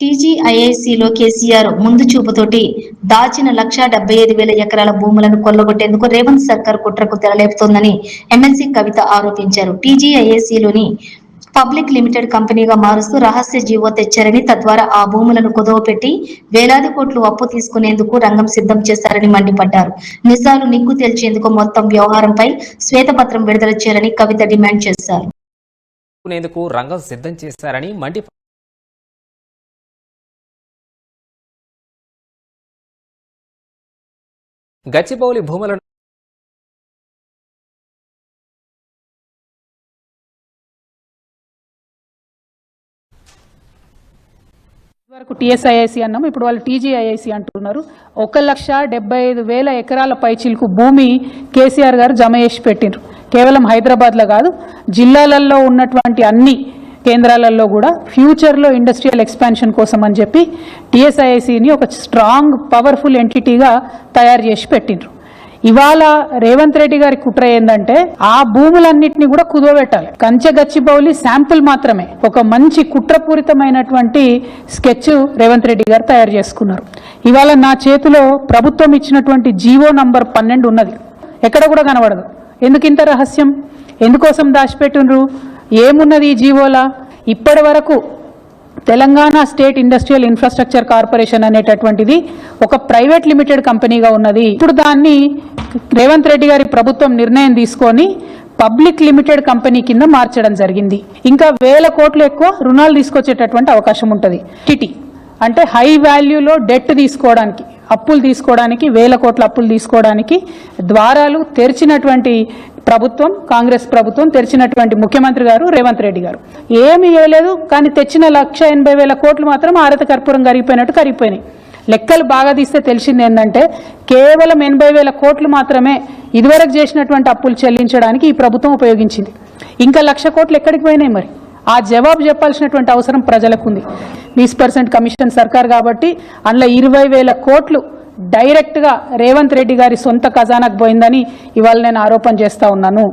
టీజీఐఐసిలో కేసీఆర్ ముందు చూపుతోటి దాచిన లక్షా డెబ్బై ఐదు వేల ఎకరాల భూములను కొల్లగొట్టేందుకు రేవంత్ సర్కార్ కుట్రకు తెరలేపుతోందని ఎమ్మెల్సీ కవిత ఆరోపించారు. టీజీఐఐసిలోని పబ్లిక్ లిమిటెడ్ కంపెనీగా మారుస్తూ రహస్య జీవో తెచ్చారని తద్వారా ఆ భూములను కుదవపెట్టి వేలాది కోట్లు అప్పు తీసుకునేందుకు రంగం సిద్ధం చేశారని మండిపడ్డారు. నిజాలు నిగ్గు తేల్చేందుకు మొత్తం వ్యవహారంపై శ్వేతపత్రం విడుదల చేయాలని కవిత డిమాండ్ చేశారు. రంగం సిద్ధం చేశారని మండి గచ్చిబౌలి భూములను వరకు టీఎస్ఐఐసి అన్నాం ఇప్పుడు వాళ్ళు టీజీఐఐసి అంటున్నారు. ఒక లక్ష డెబ్బై ఐదు వేల ఎకరాల పైచిలకు భూమి కేసీఆర్ గారు జమ చేసి పెట్టిండ్రు. కేవలం హైదరాబాద్లో కాదు జిల్లాలలో ఉన్నటువంటి అన్ని కేంద్రాలలో కూడా ఫ్యూచర్లో ఇండస్ట్రియల్ ఎక్స్పాన్షన్ కోసం అని చెప్పి టీఎస్ఐఐసిని ఒక స్ట్రాంగ్ పవర్ఫుల్ ఎంటిటీగా తయారు చేసి పెట్టిండ్రు. ఇవాళ రేవంత్ రెడ్డి గారి కుట్ర ఏంటంటే ఆ భూములన్నింటినీ కూడా కుదవబెట్టాలి కంచె గచ్చిబౌలి శాంపుల్ మాత్రమే. ఒక మంచి కుట్రపూరితమైనటువంటి స్కెచ్ రేవంత్ రెడ్డి గారు తయారు చేసుకున్నారు. ఇవాళ నా చేతిలో ప్రభుత్వం ఇచ్చినటువంటి జీవో నంబర్ పన్నెండు ఉన్నది. ఎక్కడ కూడా కనబడదు. ఎందుకు ఇంత రహస్యం? ఎందుకోసం దాచిపెట్టినరు ఏమున్నది ఈ జీవోలా? ఇప్పటి వరకు Telangana state industrial infrastructure corporation అనేటటువంటిది ఒక ప్రైవేట్ లిమిటెడ్ కంపెనీగా ఉన్నది. ఇప్పుడు దాన్ని రేవంత్ రెడ్డి గారి ప్రభుత్వం నిర్ణయం తీసుకొని పబ్లిక్ లిమిటెడ్ కంపెనీ కింద మార్చడం జరిగింది. ఇంకా వేల కోట్లు ఎక్కువ రుణాలు తీసుకొచ్చేటటువంటి అవకాశం ఉంటుంది. టిటి అంటే హై వాల్యూలో డెట్ తీసుకోవడానికి. అప్పులు తీసుకోవడానికి వేల కోట్ల అప్పులు తీసుకోవడానికి ద్వారాలు తెరిచినటువంటి ప్రభుత్వం కాంగ్రెస్ ప్రభుత్వం తెరిచినటువంటి ముఖ్యమంత్రి గారు రేవంత్ రెడ్డి గారు. ఏమీ ఇవ్వలేదు కానీ తెచ్చిన లక్ష ఎనభై వేల కోట్లు మాత్రం ఆరత కర్పూరం కరిగిపోయినట్టు కరిగిపోయినాయి. లెక్కలు బాగా తీస్తే తెలిసింది ఏంటంటే కేవలం ఎనభై వేల కోట్లు మాత్రమే ఇదివరకు చేసినటువంటి అప్పులు చెల్లించడానికి ఈ ప్రభుత్వం ఉపయోగించింది. ఇంకా లక్ష కోట్లు ఎక్కడికి పోయినాయి మరి? ఆ జవాబు చెప్పాల్సినటువంటి అవసరం ప్రజలకు ఉంది బీస్ పర్సెంట్ కమిషన్ సర్కార్ కాబట్టి అందులో ఇరవై వేల కోట్లు డైరెక్ట్గా రేవంత్ రెడ్డి గారి సొంత ఖజానాకు పోయిందని ఇవాళ నేను ఆరోపణ చేస్తూ ఉన్నాను.